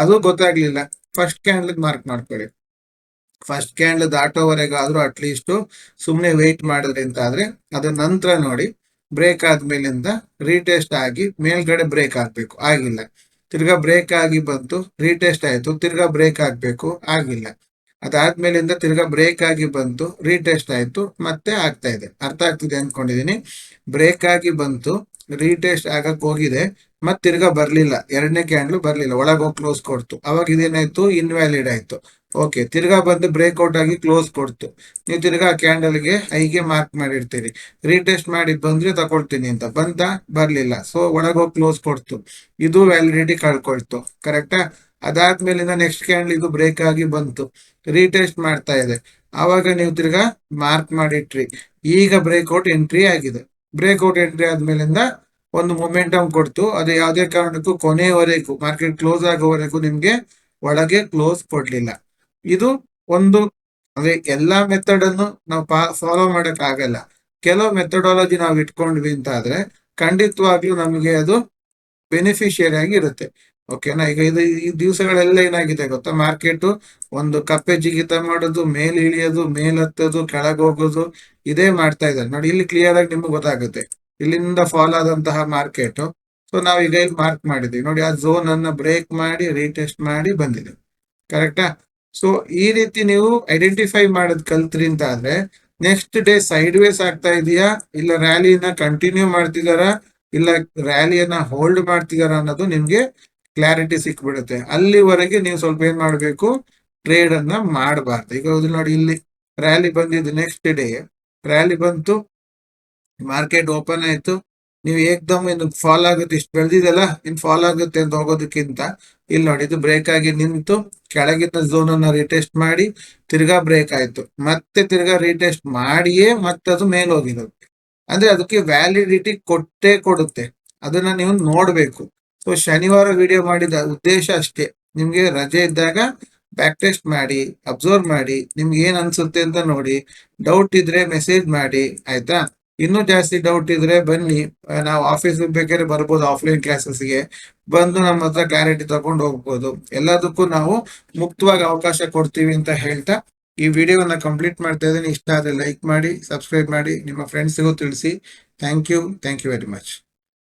A: ಅದು ಗೊತ್ತಾಗ್ಲಿಲ್ಲ. ಫಸ್ಟ್ ಕ್ಯಾಂಡಲ್ ಮಾರ್ಕ್ ಮಾಡ್ಕೊಳ್ಳಿ. ಫಸ್ಟ್ ಕ್ಯಾಂಡಲ್ ದಾಟೋವರೆಗಾದ್ರೂ ಅಟ್ಲೀಸ್ಟ್ ಸುಮ್ಮನೆ ವೆಯ್ಟ್ ಮಾಡಿದ್ರಿ ಅಂತ ಆದ್ರೆ ಅದ್ರ ನಂತರ ನೋಡಿ ಬ್ರೇಕ್ ಆದ್ಮೇಲಿಂದ ರೀಟೆಸ್ಟ್ ಆಗಿ ಮೇಲ್ಗಡೆ ಬ್ರೇಕ್ ಆಗ್ಬೇಕು. ಆಗಿಲ್ಲ. ತಿರ್ಗಾ ಬ್ರೇಕ್ ಆಗಿ ಬಂತು ರೀಟೆಸ್ಟ್ ಆಯ್ತು, ತಿರ್ಗಾ ಬ್ರೇಕ್ ಆಗ್ಬೇಕು, ಆಗಿಲ್ಲ. ಅದಾದ್ಮೇಲಿಂದ ತಿರ್ಗಾ ಬ್ರೇಕ್ ಆಗಿ ಬಂತು ರೀಟೆಸ್ಟ್ ಆಯ್ತು, ಮತ್ತೆ ಆಗ್ತಾ ಇದೆ. ಅರ್ಥ ಆಗ್ತಿದೆ ಅನ್ಕೊಂಡಿದೀನಿ. ಬ್ರೇಕ್ ಆಗಿ ಬಂತು ರೀಟೆಸ್ಟ್ ಆಗಕ್ಕೆ ಹೋಗಿದೆ ಮತ್ತೆ ತಿರ್ಗಾ ಬರಲಿಲ್ಲ. ಎರಡನೇ ಕ್ಯಾಂಡ್ಲು ಬರ್ಲಿಲ್ಲ. ಒಳಗೆ ಹೋಗಿ ಕ್ಲೋಸ್ ಕೊಡ್ತು. ಅವಾಗ ಇದೇನಾಯ್ತು? ಇನ್ವ್ಯಾಲಿಡ್ ಆಯ್ತು. ಓಕೆ ತಿರ್ಗಾ ಬಂದು ಬ್ರೇಕ್ಔಟ್ ಆಗಿ ಕ್ಲೋಸ್ ಕೊಡ್ತು. ನೀವು ತಿರ್ಗಾ ಕ್ಯಾಂಡಲ್ಗೆ ಐಗೆ ಮಾರ್ಕ್ ಮಾಡಿರ್ತೀರಿ. ರೀಟೆಸ್ಟ್ ಮಾಡಿ ಬಂದ್ರೆ ತಗೊಳ್ತೀನಿ ಅಂತ. ಬಂತ? ಬರ್ಲಿಲ್ಲ. ಸೊ ಒಳಗೋಗಿ ಕ್ಲೋಸ್ ಕೊಡ್ತು. ಇದು ವ್ಯಾಲಿಡಿಟಿ ಕಳ್ಕೊಳ್ತು. ಕರೆಕ್ಟಾ ಅದಾದ್ಮೇಲಿಂದ ನೆಕ್ಸ್ಟ್ ಕ್ಯಾಂಡಲ್ ಇದು ಬ್ರೇಕ್ ಆಗಿ ಬಂತು. ರೀಟೆಸ್ಟ್ ಮಾಡ್ತಾ ಇದೆ. ಆವಾಗ ನೀವು ತಿರ್ಗಾ ಮಾರ್ಕ್ ಮಾಡಿಟ್ರಿ. ಈಗ ಬ್ರೇಕ್ಔಟ್ ಎಂಟ್ರಿ ಆಗಿದೆ. ಬ್ರೇಕ್ಔಟ್ ಎಂಟ್ರಿ ಆದ್ಮೇಲಿಂದ ಒಂದು ಮೊಮೆಂಟಮ್ ಕೊಡ್ತು. ಅದು ಯಾವುದೇ ಕಾರಣಕ್ಕೂ ಕೊನೆಯವರೆಗೂ ಮಾರ್ಕೆಟ್ ಕ್ಲೋಸ್ ಆಗೋವರೆಗೂ ನಿಮ್ಗೆ ಒಳಗೆ ಕ್ಲೋಸ್ ಕೊಡ್ಲಿಲ್ಲ. ಇದು ಒಂದು, ಅಂದ್ರೆ ಎಲ್ಲಾ ಮೆಥಡ್ ಅನ್ನು ನಾವು ಫಾಲೋ ಮಾಡಕ್ ಆಗಲ್ಲ. ಕೆಲವು ಮೆಥಡಾಲಜಿ ನಾವು ಇಟ್ಕೊಂಡ್ವಿ ಅಂತ ಆದ್ರೆ ಖಂಡಿತವಾಗ್ಲೂ ನಮಗೆ ಅದು ಬೆನಿಫಿಷಿಯರಿ ಆಗಿ ಇರುತ್ತೆ. ಓಕೆನಾ ಈಗ ಇದು ಈ ದಿವಸಗಳೆಲ್ಲ ಏನಾಗಿದೆ ಗೊತ್ತಾ? ಮಾರ್ಕೆಟ್ ಒಂದು ಕಪ್ಪೆ ಜಿಗಿತ ಮಾಡೋದು, ಮೇಲ್ ಇಳಿಯೋದು, ಮೇಲ್ ಹತ್ತೋದು, ಕೆಳಗೆ ಹೋಗೋದು, ಇದೇ ಮಾಡ್ತಾ ಇದ್ದಾರೆ. ನೋಡಿ, ಇಲ್ಲಿ ಕ್ಲಿಯರ್ ಆಗಿ ನಿಮ್ಗೆ ಗೊತ್ತಾಗುತ್ತೆ. ಇಲ್ಲಿಂದ ಫಾಲೋ ಆದಂತಹ ಮಾರ್ಕೆಟ್ ಸೊ ನಾವು ಈಗ ಇಲ್ಲಿ ಮಾರ್ಕ್ ಮಾಡಿದ್ವಿ. ನೋಡಿ, ಆ ಝೋನ್ ಅನ್ನ ಬ್ರೇಕ್ ಮಾಡಿ ರೀಟೆಸ್ಟ್ ಮಾಡಿ ಬಂದಿದೆ. ಕರೆಕ್ಟಾ ಸೊ ಈ ರೀತಿ ನೀವು ಐಡೆಂಟಿಫೈ ಮಾಡೋದ್ ಕಲ್ತ್ರಿ ಅಂತ ಆದ್ರೆ ನೆಕ್ಸ್ಟ್ ಡೇ ಸೈಡ್ ವೇಸ್ ಆಗ್ತಾ ಇದೆಯಾ? ಇಲ್ಲ ರ್ಯಾಲಿನ ಕಂಟಿನ್ಯೂ ಮಾಡ್ತಿದಾರ? ಇಲ್ಲ ರ್ಯಾಲಿಯನ್ನ ಹೋಲ್ಡ್ ಮಾಡ್ತಿದಾರ ಅನ್ನೋದು ನಿಮ್ಗೆ ಕ್ಲಾರಿಟಿ ಸಿಕ್ಬಿಡುತ್ತೆ. ಅಲ್ಲಿವರೆಗೆ ನೀವು ಸ್ವಲ್ಪ ಏನ್ ಮಾಡ್ಬೇಕು? ಟ್ರೇಡ್ ಅನ್ನ ಮಾಡಬಾರ್ದು. ಈಗ ಹೌದು ನೋಡಿ, ಇಲ್ಲಿ ರ್ಯಾಲಿ ಬಂದಿದ್ದು ನೆಕ್ಸ್ಟ್ ಡೇ ರ್ಯಾಲಿ ಬಂತು ಮಾರ್ಕೆಟ್ ಓಪನ್ ಆಯ್ತು. ನೀವು ಏಕ್ದಮ್ ಇನ್ನು ಫಾಲ್ ಆಗುತ್ತೆ, ಇಷ್ಟು ಬೆಳೆದಿದೆಲ್ಲ ಇನ್ ಫಾಲ್ ಆಗುತ್ತೆ ಅಂತ ಹೋಗೋದಕ್ಕಿಂತ, ಇಲ್ಲಿ ನೋಡಿ ಇದು ಬ್ರೇಕ್ ಆಗಿ ನಿಂತು ಕೆಳಗಿನ ಝೋನ್ ಅನ್ನ ರೀಟೆಸ್ಟ್ ಮಾಡಿ, ತಿರ್ಗಾ ಬ್ರೇಕ್ ಆಯ್ತು. ಮತ್ತೆ ತಿರ್ಗಾ ರೀಟೆಸ್ಟ್ ಮಾಡಿಯೇ ಮತ್ತೆ ಅದು ಮೇಲೆ ಹೋಗಿರುತ್ತೆ ಅಂದ್ರೆ ಅದಕ್ಕೆ ವ್ಯಾಲಿಡಿಟಿ ಕೊಟ್ಟೇ ಕೊಡುತ್ತೆ. ಅದನ್ನ ನೀವು ನೋಡ್ಬೇಕು. ಸೊ ಶನಿವಾರ ವಿಡಿಯೋ ಮಾಡಿದ ಉದ್ದೇಶ ಅಷ್ಟೇ. ನಿಮ್ಗೆ ರಜೆ ಇದ್ದಾಗ ಬ್ಯಾಕ್ ಟೆಸ್ಟ್ ಮಾಡಿ ಅಬ್ಸರ್ವ್ ಮಾಡಿ, ನಿಮ್ಗೆ ಏನ್ ಅನ್ಸುತ್ತೆ ಅಂತ ನೋಡಿ ಡೌಟ್ ಇದ್ರೆ ಮೆಸೇಜ್ ಮಾಡಿ, ಆಯ್ತಾ? ಇನ್ನೂ ಜಾಸ್ತಿ ಡೌಟ್ ಇದ್ರೆ ಬನ್ನಿ. ನಾವು ಆಫೀಸ್ ಬೇಕಾದ್ರೆ ಬರ್ಬೋದು ಆಫ್ಲೈನ್ ಕ್ಲಾಸಸ್ಗೆ ಬಂದು ನಮ್ಮ ಹತ್ರ ಕ್ಲಾರಿಟಿ ತಗೊಂಡು ಹೋಗ್ಬೋದು. ಎಲ್ಲದಕ್ಕೂ ನಾವು ಮುಕ್ತವಾಗಿ ಅವಕಾಶ ಕೊಡ್ತೀವಿ ಅಂತ ಹೇಳ್ತಾ ಈ ವಿಡಿಯೋನ ಕಂಪ್ಲೀಟ್ ಮಾಡ್ತಾ ಇದ್ದೀನಿ. ಇಷ್ಟ ಆದ್ರೆ ಲೈಕ್ ಮಾಡಿ ಸಬ್ಸ್ಕ್ರೈಬ್ ಮಾಡಿ, ನಿಮ್ಮ ಫ್ರೆಂಡ್ಸ್ಗೂ ತಿಳಿಸಿ. Thank you thank you very much